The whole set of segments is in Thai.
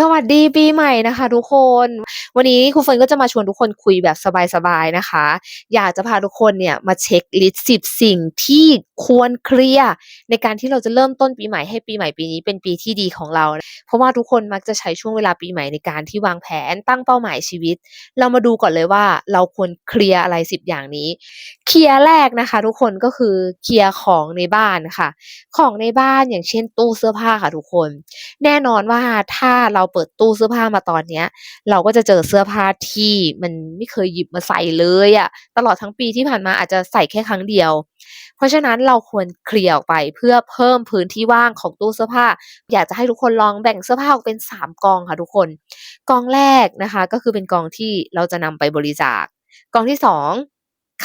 สวัสดีปีใหม่นะคะทุกคน วันนี้ครูเฟิร์นก็จะมาชวนทุกคนคุยแบบสบายๆนะคะ อยากจะพาทุกคนเนี่ยมาเช็คลิสต์สิบสิ่งที่ควรเคลียร์ในการที่เราจะเริ่มต้นปีใหม่ให้ปีใหม่ปีนี้เป็นปีที่ดีของเรา เพราะว่าทุกคนมักจะใช้ช่วงเวลาปีใหม่ในการที่วางแผนตั้งเป้าหมายชีวิต เรามาดูก่อนเลยว่าเราควรเคลียร์อะไรสิบอย่างนี้ เคลียร์แรกนะคะ ทุกคนก็คือเคลียร์ของในบ้านค่ะ ของในบ้านอย่างเช่นตู้เสื้อผ้าค่ะทุกคน แน่นอนว่าถ้าเราเปิดตู้เสื้อผ้ามาตอนเนี้ย เราก็จะเจอเสื้อผ้าที่มันไม่เคยหยิบมาใส่เลยอะตลอดทั้งปีที่ผ่านมาอาจจะใส่แค่ครั้งเดียว เพราะฉะนั้นเราควรเคลียร์ออกไปเพื่อเพิ่มพื้นที่ว่างของตู้เสื้อผ้า อยากจะให้ทุกคนลองแบ่งเสื้อผ้าออกเป็นสามกองค่ะทุกคน กองแรกนะคะ ก็คือเป็นกองที่เราจะนำไปบริจาค กองที่สอง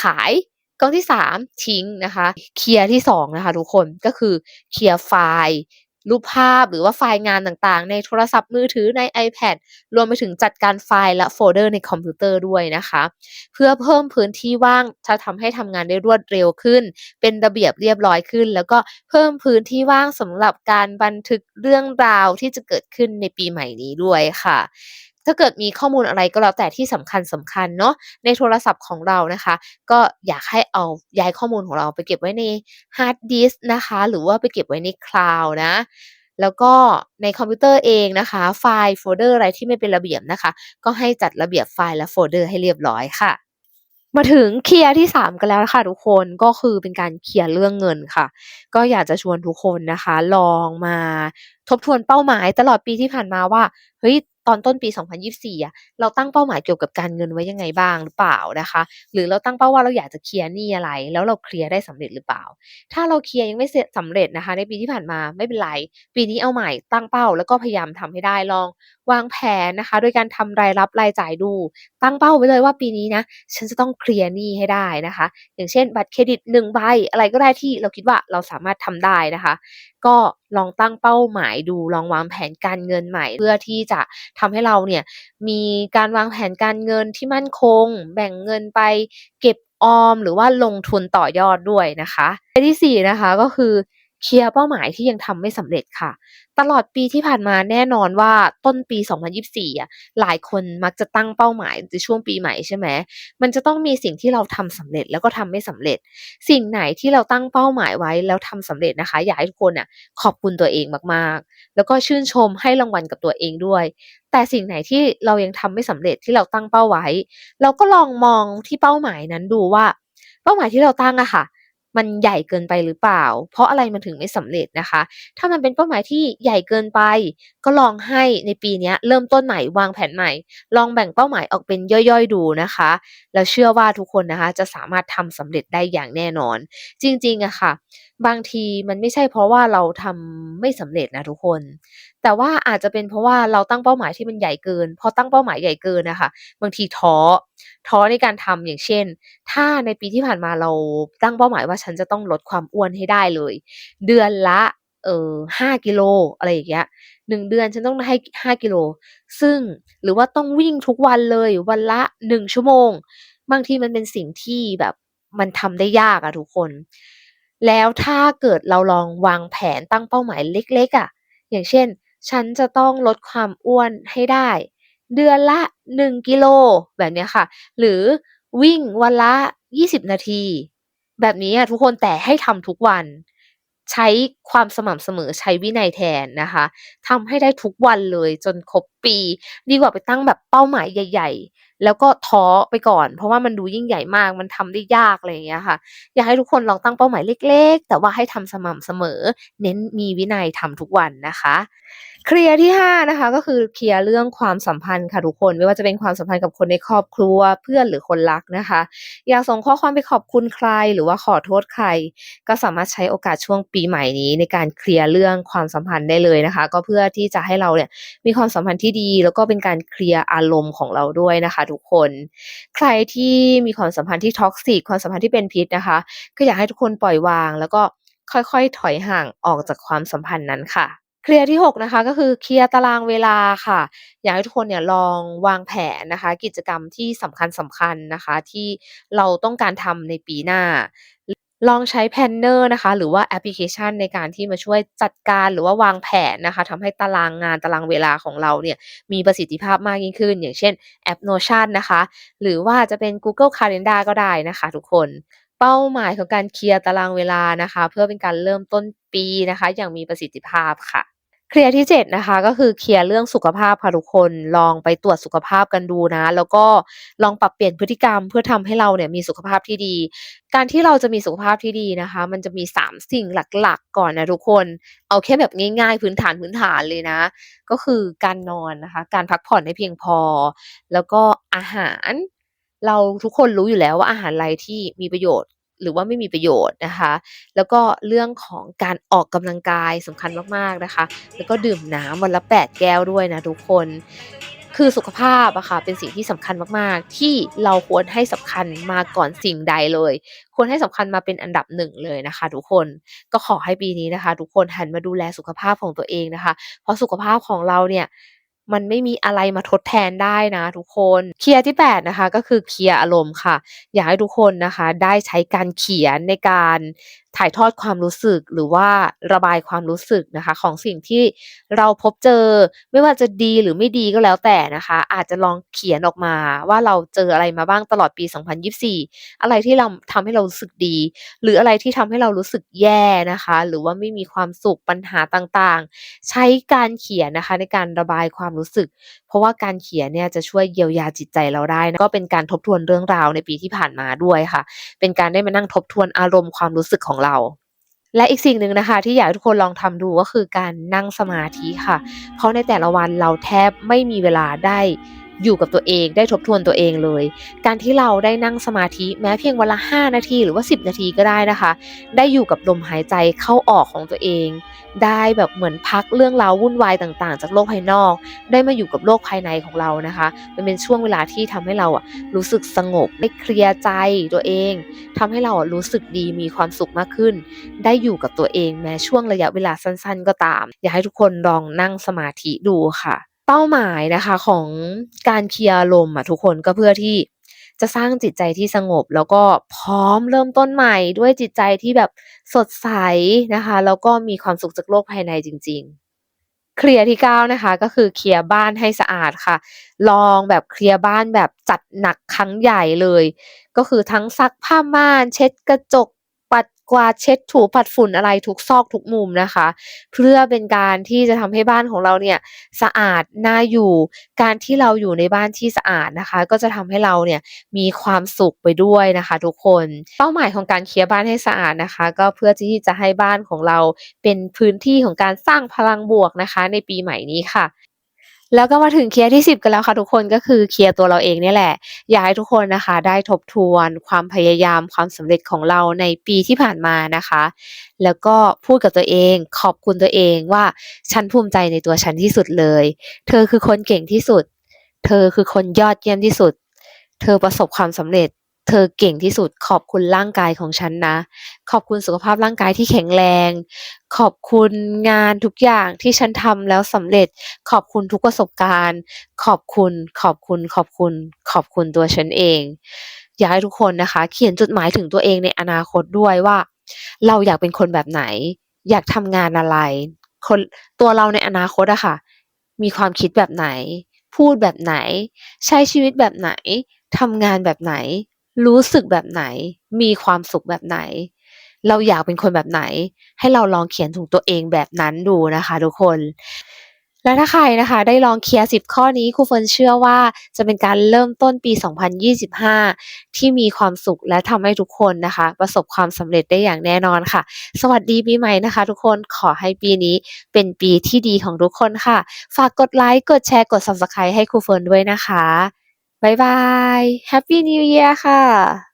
ขายกองที่สามทิ้งนะคะ เคลียร์ที่สองนะคะทุกคนก็คือเคลียร์ไฟล์ รูปภาพหรือว่าไฟล์งานต่างๆ ในโทรศัพท์มือถือใน iPad รวมไปถึงจัดการไฟล์และโฟลเดอร์ในคอมพิวเตอร์ด้วยนะคะ เพื่อเพิ่มพื้นที่ว่างจะทำให้ทำงานได้รวดเร็วขึ้น เป็นระเบียบเรียบร้อยขึ้น แล้วก็เพิ่มพื้นที่ว่างสำหรับการบันทึกเรื่องราวที่จะเกิดขึ้นในปีใหม่นี้ด้วยค่ะ ถ้าเกิดมีข้อมูลอะไรก็แล้วแต่ที่สำคัญสำคัญเนาะในโทรศัพท์ของเรานะคะ ก็อยากให้เอาย้ายข้อมูลของเราไปเก็บไว้ในฮาร์ดดิสก์นะคะ หรือว่าไปเก็บไว้ในคลาวด์นะแล้วก็ในคอมพิวเตอร์เองนะคะ ไฟล์โฟลเดอร์อะไรที่ไม่เป็นระเบียบนะคะ ก็ให้จัดระเบียบไฟล์และโฟลเดอร์ให้เรียบร้อยค่ะ มาถึงเคลียร์ที่ 3 กันแล้วค่ะทุกคนก็คือเป็นการเคลียร์เรื่องเงินค่ะ ก็อยากจะชวนทุกคนนะคะ ลองมาทบทวนเป้าหมายตลอดปีที่ผ่านมาว่าเฮ้ยตอนต้นปี 2024อะเราตั้งเป้าหมายเกี่ยวกับการเงินไว้ยังไงบ้างหรือเปล่านะคะ หรือเราตั้งเป้าว่าเราอยากจะเคลียร์หนี้อะไร แล้วเราเคลียร์ได้สำเร็จหรือเปล่า ถ้าเราเคลียร์ยังไม่เสร็จสำเร็จนะคะ ในปีที่ผ่านมาไม่เป็นไร ปีนี้เอาใหม่ตั้งเป้าแล้วก็พยายามทำให้ได้ลอง วางแผนนะคะ โดยการทำรายรับรายจ่ายดู ตั้งเป้าไว้เลยว่าปีนี้นะฉันจะต้องเคลียร์หนี้ให้ได้นะคะ อย่างเช่น บัตรเครดิต1ใบอะไรก็ได้ที่เราคิดว่าเราสามารถทำได้นะคะ ก็ลองตั้งเป้าหมายดูลองวางแผนการเงินใหม่ เพื่อที่จะทำให้เราเนี่ยมีการวางแผนการเงินที่มั่นคง แบ่งเงินไปเก็บออมหรือว่าลงทุนต่อยอดด้วยนะคะที่สี่นะคะก็คือ เคลียร์เป้าหมายที่ยังทำไม่สำเร็จค่ะ ตลอดปีที่ผ่านมาแน่นอนว่าต้นปี 2024อะหลายคนมักจะตั้งเป้าหมายในช่วงปีใหม่ใช่ไหมมันจะต้องมีสิ่งที่เราทำสำเร็จแล้วก็ทำไม่สำเร็จ สิ่งไหนที่เราตั้งเป้าหมายไว้แล้วทำสำเร็จนะคะ อยากให้ทุกคนน่ะขอบคุณตัวเองมากๆ แล้วก็ชื่นชมให้รางวัลกับตัวเองด้วย แต่สิ่งไหนที่เรายังทำไม่สำเร็จที่เราตั้งเป้าไว้ เราก็ลองมองที่เป้าหมายนั้นดูว่า เป้าหมายที่เราตั้งอะค่ะ มันใหญ่เกินไปหรือเปล่า เพราะอะไรมันถึงไม่สำเร็จนะคะ ถ้ามันเป็นเป้าหมายที่ใหญ่เกินไป ก็ลองให้ในปีนี้เริ่มต้นใหม่วางแผนใหม่ ลองแบ่งเป้าหมายออกเป็นย่อยๆดูนะคะ แล้วเชื่อว่าทุกคนนะคะจะสามารถทำสำเร็จได้อย่างแน่นอน จริงๆอะค่ะ บางทีมันไม่ใช่เพราะว่าเราทำไม่สำเร็จนะทุกคน แต่ว่าอาจจะเป็นเพราะว่าเราตั้งเป้าหมายที่มันใหญ่เกิน พอตั้งเป้าหมายใหญ่เกินนะคะบางทีท้อท้อในการทำอย่างเช่น ถ้าในปีที่ผ่านมาเราตั้งเป้าหมายว่าฉันจะต้องลดความอ้วนให้ได้เลย เดือนละเอ่อ5กิโลอะไรอย่างเงี้ย1เดือนฉันต้องให้5กิโล ซึ่งหรือว่าต้องวิ่งทุกวันเลยวันละ1ชั่วโมง บางทีมันเป็นสิ่งที่แบบมันทำได้ยากอะทุกคน แล้วถ้าเกิดเราลองวางแผนตั้งเป้าหมายเล็กๆอะอย่างเช่น ฉันจะต้องลดความอ้วนให้ได้ เดือนละ 1 กิโลแบบนี้ค่ะ หรือวิ่งวันละ 20 นาที แบบนี้อะทุกคนแต่ให้ทำทุกวัน ใช้ความสม่ำเสมอใช้วินัยแทนนะคะทำให้ได้ทุกวันเลยจนครบปี ดีกว่าไปตั้งแบบเป้าหมายใหญ่ ๆ แล้วก็ท้อไปก่อน เพราะว่ามันดูยิ่งใหญ่มากมันทำได้ยากอะไรอย่างเงี้ยค่ะ อยากให้ทุกคนลองตั้งเป้าหมายเล็ก ๆ แต่ว่าให้ทำสม่ำเสมอ เน้นมีวินัยทำทุกวันนะคะเคลียร์ที่5นะคะก็คือเคลียร์เรื่องความสัมพันธ์ค่ะทุกคน ไม่ว่าจะเป็นความสัมพันธ์กับคนในครอบครัวเพื่อนหรือคนรักนะคะ อยากส่งข้อความไปขอบคุณใครหรือว่าขอโทษใคร ก็สามารถใช้โอกาสช่วงปีใหม่นี้ในการเคลียร์เรื่องความสัมพันธ์ได้เลยนะคะ ก็เพื่อที่จะให้เราเนี่ยมีความสัมพันธ์ที่ดี แล้วก็เป็นการเคลียร์อารมณ์ของเราด้วยนะคะทุกคน ใครที่มีความสัมพันธ์ที่ท็อกซิกความสัมพันธ์ที่เป็นพิษนะคะ ก็อยากให้ทุกคนปล่อยวาง แล้วก็ค่อยๆ ถอยห่างออกจากความสัมพันธ์นั้นค่ะเคลียร์ที่ 6 นะคะก็คือเคลียร์ตารางเวลาค่ะ อยากให้ทุกคนเนี่ยลองวางแผนนะคะ กิจกรรมที่สำคัญๆนะคะ ที่เราต้องการทำในปีหน้า ลองใช้แพนเนอร์นะคะ หรือว่าแอปพลิเคชันในการที่มาช่วยจัดการหรือว่าวางแผนนะคะทำให้ตารางงานตารางเวลาของเราเนี่ยมีประสิทธิภาพมากยิ่งขึ้น อย่างเช่นแอป Notion นะคะ หรือว่าจะเป็น Google Calendar ก็ได้นะคะ ทุกคนเป้าหมายของการเคลียร์ตารางเวลานะคะ เพื่อเป็นการเริ่มต้นปีนะคะ อย่างมีประสิทธิภาพค่ะ เคลียร์ที่ 7 นะคะ ก็คือเคลียร์เรื่องสุขภาพค่ะทุกคนลองไปตรวจสุขภาพกันดูนะ แล้วก็ลองปรับเปลี่ยนพฤติกรรมเพื่อทำให้เราเนี่ยมีสุขภาพที่ดี การที่เราจะมีสุขภาพที่ดีนะคะ มันจะมี 3 สิ่งหลักๆ ก่อนนะทุกคน เอาแค่แบบง่ายๆ พื้นฐานพื้นฐานเลยนะ ก็คือการนอนนะคะ การพักผ่อนให้เพียงพอ แล้วก็อาหาร เราทุกคนรู้อยู่แล้วว่าอาหารอะไรที่มีประโยชน์ หรือว่าไม่มีประโยชน์นะคะ แล้วก็เรื่องของการออกกำลังกายสำคัญมากๆนะคะ แล้วก็ดื่มน้ำวันละ 8 แก้วด้วยนะทุกคน คือสุขภาพอะค่ะเป็นสิ่งที่สำคัญมากๆ ที่เราควรให้สำคัญมาก่อนสิ่งใดเลย ควรให้สำคัญมาเป็นอันดับหนึ่งเลยนะคะ ทุกคนก็ขอให้ปีนี้นะคะ ทุกคนหันมาดูแลสุขภาพของตัวเองนะคะ เพราะสุขภาพของเราเนี่ย มันไม่มีอะไรมาทดแทนได้นะทุกคนเคลียร์ที่ 8 นะคะ ก็คือเคลียร์อารมณ์ค่ะ อยากให้ทุกคนนะคะ ได้ใช้การเขียนในการ ถ่ายทอดความรู้สึกหรือว่าระบายความรู้สึกนะคะ ของสิ่งที่เราพบเจอ ไม่ว่าจะดีหรือไม่ดีก็แล้วแต่นะคะ อาจจะลองเขียนออกมาว่าเราเจออะไรมาบ้างตลอดปี 2024 อะไรที่เราทำให้เรารู้สึกดี หรืออะไรที่ทำให้เรารู้สึกแย่นะคะ หรือว่าไม่มีความสุขปัญหาต่างๆ ใช้การเขียนนะคะในการระบายความรู้สึก เพราะว่าการเขียนเนี่ยจะช่วยเยียวยาจิตใจเราได้นะก็เป็นการทบทวนเรื่องราวในปีที่ผ่านมาด้วยค่ะ เป็นการได้มานั่งทบทวนอารมณ์ความรู้สึกของเราและอีกสิ่งหนึ่งนะคะ ที่อยากให้ทุกคนลองทำดูก็คือการนั่งสมาธิค่ะ เพราะในแต่ละวันเราแทบไม่มีเวลาได้ อยู่กับตัวเองได้ทบทวนตัวเองเลย การที่เราได้นั่งสมาธิแม้เพียงวันละ 5 นาทีหรือว่า 10 นาทีก็ได้นะคะ ได้อยู่กับลมหายใจเข้าออกของตัวเอง ได้แบบเหมือนพักเรื่องราววุ่นวายต่างๆ จากโลกภายนอก ได้มาอยู่กับโลกภายในของเรานะคะ มันเป็นช่วงเวลาที่ทำให้เราอะรู้สึกสงบได้เคลียร์ใจตัวเองทำให้เราอะรู้สึกดีมีความสุขมากขึ้น ได้อยู่กับตัวเองแม้ช่วงระยะเวลาสั้น ๆ ก็ตาม อยากให้ทุกคนลองนั่งสมาธิดูค่ะ เป้าหมายนะคะของการเคลียร์อารมณ์อะทุกคนก็เพื่อที่จะสร้างจิตใจที่สงบ แล้วก็พร้อมเริ่มต้นใหม่ด้วยจิตใจที่แบบสดใสนะคะ แล้วก็มีความสุขจากโลกภายในจริง ๆ เคลียร์ที่9นะคะก็คือเคลียร์บ้านให้สะอาดค่ะ ลองแบบเคลียร์บ้านแบบจัดหนักครั้งใหญ่เลย ก็คือทั้งซักผ้าม่าน เช็ดกระจก กวาดเช็ดถูปัดฝุ่นอะไรทุกซอกทุกมุมนะคะ เพื่อเป็นการที่จะทำให้บ้านของเราเนี่ยสะอาดน่าอยู่ การที่เราอยู่ในบ้านที่สะอาดนะคะ ก็จะทำให้เราเนี่ยมีความสุขไปด้วยนะคะ ทุกคนเป้าหมายของการเคลียร์บ้านให้สะอาดนะคะ ก็เพื่อที่จะให้บ้านของเราเป็นพื้นที่ของการสร้างพลังบวกนะคะ ในปีใหม่นี้ค่ะ แล้วก็มาถึงเคลียร์ที่ 10 กันแล้วค่ะทุกคนก็คือเคลียร์ตัวเราเองเนี่แหละ อยากให้ทุกคนนะคะ ได้ทบทวนความพยายามความสำเร็จของเราในปีที่ผ่านมานะคะ แล้วก็พูดกับตัวเองขอบคุณตัวเองว่าฉันภูมิใจในตัวฉันที่สุดเลย เธอคือคนเก่งที่สุด เธอคือคนยอดเยี่ยมที่สุด เธอประสบความสำเร็จ เธอเก่งที่สุดขอบคุณร่างกายของฉันนะ ขอบคุณสุขภาพร่างกายที่แข็งแรง ขอบคุณงานทุกอย่างที่ฉันทำแล้วสำเร็จ ขอบคุณทุกประสบการณ์ ขอบคุณ ขอบคุณ ขอบคุณ ขอบคุณตัวฉันเอง อยากให้ทุกคนนะคะ เขียนจดหมายถึงตัวเองในอนาคตด้วยว่า เราอยากเป็นคนแบบไหน อยากทำงานอะไร คนตัวเราในอนาคตอะค่ะ มีความคิดแบบไหน พูดแบบไหน ใช้ชีวิตแบบไหนทำงานแบบไหน รู้สึกแบบไหน มีความสุขแบบไหน เราอยากเป็นคนแบบไหน ให้เราลองเขียนถึงตัวเองแบบนั้นดูนะคะ ทุกคน และถ้าใครนะคะได้ลองเคลียร์ 10 ข้อนี้ครูเฟิร์นเชื่อว่าจะเป็นการเริ่มต้นปี 2025 ที่มีความสุขและทำให้ทุกคนนะคะ ประสบความสำเร็จได้อย่างแน่นอนค่ะ สวัสดีปีใหม่นะคะ ทุกคนขอให้ปีนี้เป็นปีที่ดีของทุกคนค่ะ ฝากกดไลค์กดแชร์กด Subscribe ให้ครูเฟิร์นด้วยนะคะ บ๊ายบาย Happy New Year ค่ะ